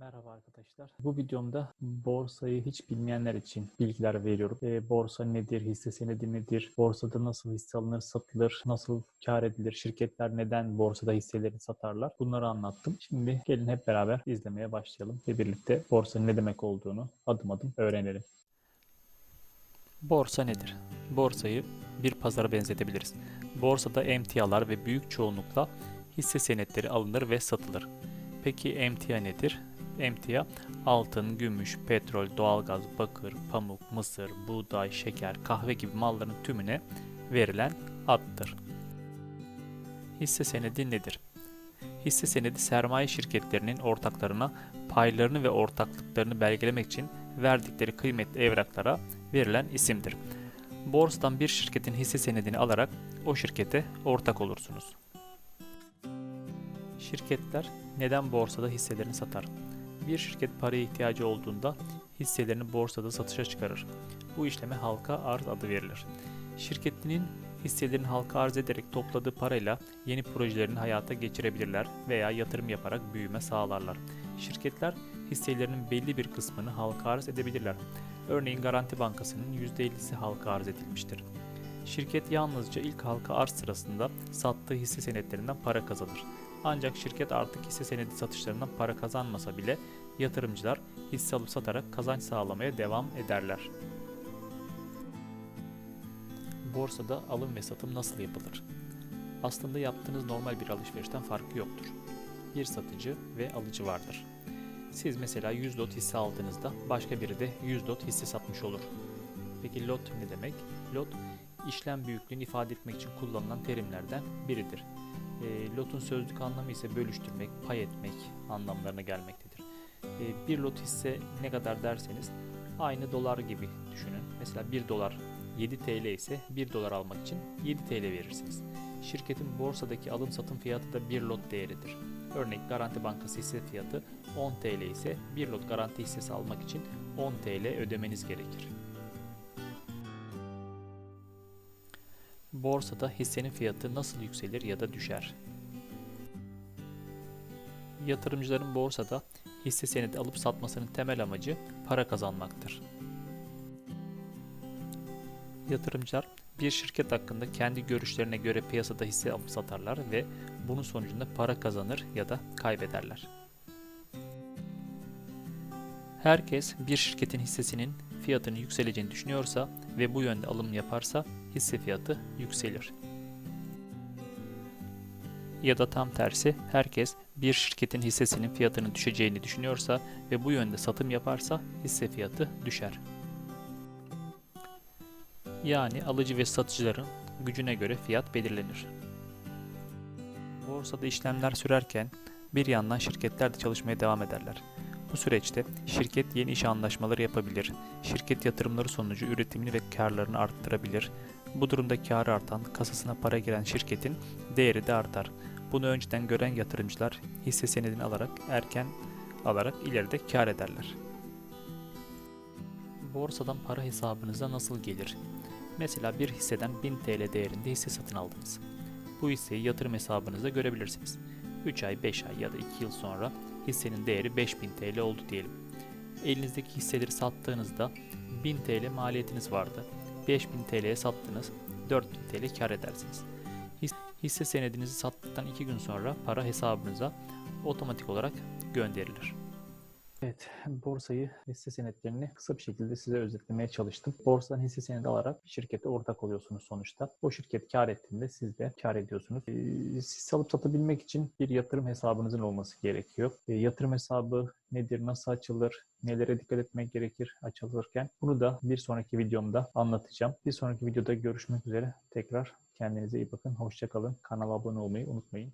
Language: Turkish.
Merhaba arkadaşlar. Bu videomda borsayı hiç bilmeyenler için bilgiler veriyorum. E, borsa nedir, hisse senedi nedir, borsada nasıl hisse alınır, satılır, nasıl kar edilir, şirketler neden borsada hisselerini satarlar bunları anlattım. Şimdi gelin hep beraber izlemeye başlayalım ve birlikte borsanın ne demek olduğunu adım adım öğrenelim. Borsa nedir? Borsayı bir pazara benzetebiliriz. Borsada emtialar ve büyük çoğunlukla hisse senetleri alınır ve satılır. Peki emtia nedir? Emtia altın, gümüş, petrol, doğalgaz, bakır, pamuk, mısır, buğday, şeker, kahve gibi malların tümüne verilen addır. Hisse senedi nedir? Hisse senedi sermaye şirketlerinin ortaklarına paylarını ve ortaklıklarını belgelemek için verdikleri kıymetli evraklara verilen isimdir. Borsadan bir şirketin hisse senedini alarak o şirkete ortak olursunuz. Şirketler neden borsada hisselerini satar? Bir şirket paraya ihtiyacı olduğunda hisselerini borsada satışa çıkarır. Bu işleme halka arz adı verilir. Şirketinin hisselerini halka arz ederek topladığı parayla yeni projelerini hayata geçirebilirler veya yatırım yaparak büyüme sağlarlar. Şirketler hisselerinin belli bir kısmını halka arz edebilirler. Örneğin Garanti Bankası'nın %50'si halka arz edilmiştir. Şirket yalnızca ilk halka arz sırasında sattığı hisse senetlerinden para kazanır. Ancak şirket artık hisse senedi satışlarından para kazanmasa bile yatırımcılar hisse alıp satarak kazanç sağlamaya devam ederler. Borsada alım ve satım nasıl yapılır? Aslında yaptığınız normal bir alışverişten farkı yoktur. Bir satıcı ve alıcı vardır. Siz mesela 100 lot hisse aldığınızda başka biri de 100 lot hisse satmış olur. Peki lot ne demek? Lot işlem büyüklüğünü ifade etmek için kullanılan terimlerden biridir. E, lotun sözlük anlamı ise bölüştürmek, pay etmek anlamlarına gelmektedir. E, bir lot hisse ne kadar derseniz aynı dolar gibi düşünün. Mesela 1 dolar 7 TL ise 1 dolar almak için 7 TL verirsiniz. Şirketin borsadaki alım satım fiyatı da 1 lot değeridir. Örnek Garanti Bankası hisse fiyatı 10 TL ise 1 lot garanti hissesi almak için 10 TL ödemeniz gerekir. Borsada hissenin fiyatı nasıl yükselir ya da düşer? Yatırımcıların borsada hisse senedi alıp satmasının temel amacı para kazanmaktır. Yatırımcılar bir şirket hakkında kendi görüşlerine göre piyasada hisse alıp satarlar ve bunun sonucunda para kazanır ya da kaybederler. Herkes bir şirketin hissesinin fiyatının yükseleceğini düşünüyorsa ve bu yönde alım yaparsa hisse fiyatı yükselir. Ya da tam tersi herkes bir şirketin hissesinin fiyatının düşeceğini düşünüyorsa ve bu yönde satım yaparsa hisse fiyatı düşer. Yani alıcı ve satıcıların gücüne göre fiyat belirlenir. Borsada işlemler sürerken bir yandan şirketler de çalışmaya devam ederler. Bu süreçte şirket yeni iş anlaşmaları yapabilir, şirket yatırımları sonucu üretimini ve karlarını arttırabilir. Bu durumda karı artan, kasasına para giren şirketin değeri de artar. Bunu önceden gören yatırımcılar hisse senedini alarak erken alarak ileride kar ederler. Borsadan para hesabınıza nasıl gelir? Mesela bir hisseden 1000 TL değerinde hisse satın aldınız. Bu hisseyi yatırım hesabınızda görebilirsiniz. 3 ay, 5 ay ya da 2 yıl sonra hissenin değeri 5000 TL oldu diyelim. Elinizdeki hisseleri sattığınızda 1000 TL maliyetiniz vardı. 5000 TL'ye sattınız, 4000 TL kar edersiniz. Hisse senedinizi sattıktan 2 gün sonra para hesabınıza otomatik olarak gönderilir. Evet, borsayı, hisse senetlerini kısa bir şekilde size özetlemeye çalıştım. Borsadan hisse senedi alarak şirkete ortak oluyorsunuz sonuçta. O şirket kar ettiğinde siz de kar ediyorsunuz. Ee, hisse alıp satabilmek için bir yatırım hesabınızın olması gerekiyor. Ee, yatırım hesabı nedir, nasıl açılır, nelere dikkat etmek gerekir açılırken bunu da bir sonraki videomda anlatacağım. Bir sonraki videoda görüşmek üzere. Tekrar kendinize iyi bakın. Hoşçakalın. Kanala abone olmayı unutmayın.